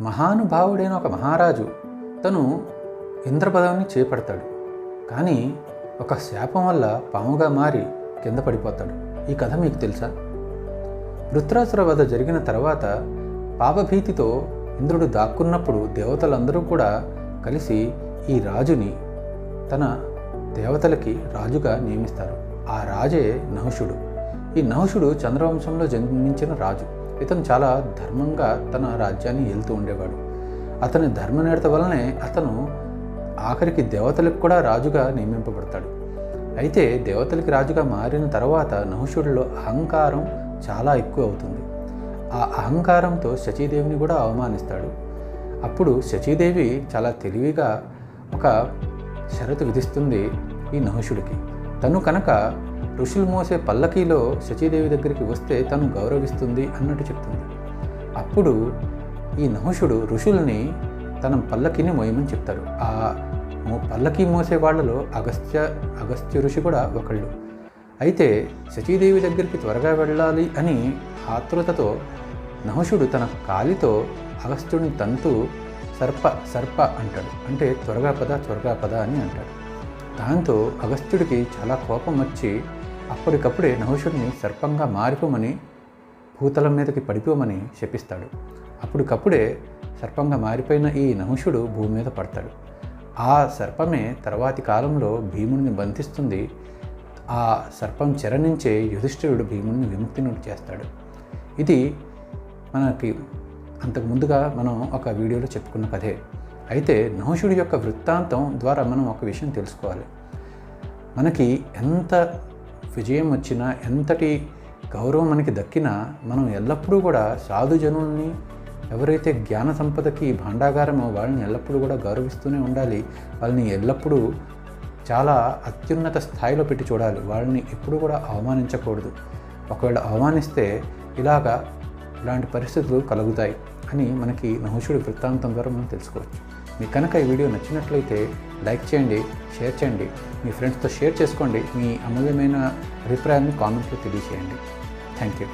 మహానుభావుడైన ఒక మహారాజు తను ఇంద్రపదవిని చేపడతాడు. కానీ ఒక శాపం వల్ల పాముగా మారి కింద పడిపోతాడు. ఈ కథ మీకు తెలుసా? వృత్రాసుర వధ జరిగిన తర్వాత పాపభీతితో ఇంద్రుడు దాక్కున్నప్పుడు దేవతలందరూ కూడా కలిసి ఈ రాజుని తన దేవతలకి రాజుగా నియమిస్తారు. ఆ రాజే నహుషుడు. ఈ నహుషుడు చంద్రవంశంలో జన్మించిన రాజు. ఇతను చాలా ధర్మంగా తన రాజ్యాన్ని వెళ్తూ ఉండేవాడు. అతని ధర్మనేత వలనే అతను ఆఖరికి దేవతలకు కూడా రాజుగా నియమింపబడతాడు. అయితే దేవతలకి రాజుగా మారిన తర్వాత నహుషుడిలో అహంకారం చాలా ఎక్కువ అవుతుంది. ఆ అహంకారంతో శచీదేవిని కూడా అవమానిస్తాడు. అప్పుడు శచీదేవి చాలా తెలివిగా ఒక షరతు విధిస్తుంది ఈ నహుషుడికి. తను కనుక ఋషులు మోసే పల్లకీలో శచీదేవి దగ్గరికి వస్తే తను గౌరవిస్తుంది అన్నట్టు చెప్తుంది. అప్పుడు ఈ నహుషుడు ఋషుల్ని తన పల్లకిని మోయమని చెప్తారు ఆ పల్లకీ పల్లకి మోసే వాళ్ళలో అగస్త్య అగస్త్య ఋషి కూడా ఒకళ్ళు. అయితే శచీదేవి దగ్గరికి త్వరగా వెళ్ళాలి అని ఆతృతతో నహుషుడు తన కాలితో అగస్త్యుడిని తంతు సర్ప సర్ప అంటాడు. అంటే త్వరగా పద త్వరగా పద అని అంటాడు. దాంతో అగస్త్యుడికి చాలా కోపం వచ్చి అప్పటికప్పుడే నహుషుడిని సర్పంగా మారిపోమని భూతలం మీదకి పడిపోమని శపిస్తాడు. అప్పటికప్పుడే సర్పంగా మారిపోయిన ఈ నహుషుడు భూమి మీద పడతాడు. ఆ సర్పమే తర్వాతి కాలంలో భీముడిని బంధిస్తుంది. ఆ సర్పం చెర నుంచే యుధిష్ఠిరుడు భీముడిని విముక్తిని చేస్తాడు. ఇది మనకి అంతకు ముందుగా మనం ఒక వీడియోలో చెప్పుకున్న కథే. అయితే నహుషుడి యొక్క వృత్తాంతం ద్వారా మనం ఒక విషయం తెలుసుకోవాలి. మనకి ఎంత విజయం వచ్చినా ఎంతటి గౌరవం మనకి దక్కినా మనం ఎల్లప్పుడూ కూడా సాధుజనుల్ని ఎవరైతే జ్ఞాన సంపదకి భాండాగారమో వాళ్ళని ఎల్లప్పుడూ కూడా గౌరవిస్తూనే ఉండాలి. వాళ్ళని ఎల్లప్పుడూ చాలా అత్యున్నత స్థాయిలో పెట్టి చూడాలి. వాళ్ళని ఎప్పుడూ కూడా అవమానించకూడదు. ఒకవేళ అవమానిస్తే ఇలాగా ఇలాంటి పరిస్థితులు కలుగుతాయి అని మనకి నహుషుడి వృత్తాంతం ద్వారా మనం తెలుసుకోవచ్చు. మీకు కనుక ఈ వీడియో నచ్చినట్లయితే లైక్ చేయండి షేర్ చేయండి మీ ఫ్రెండ్స్తో షేర్ చేసుకోండి మీ అమూల్యమైన అభిప్రాయాన్ని కామెంట్లో తెలియజేయండి. Thank you.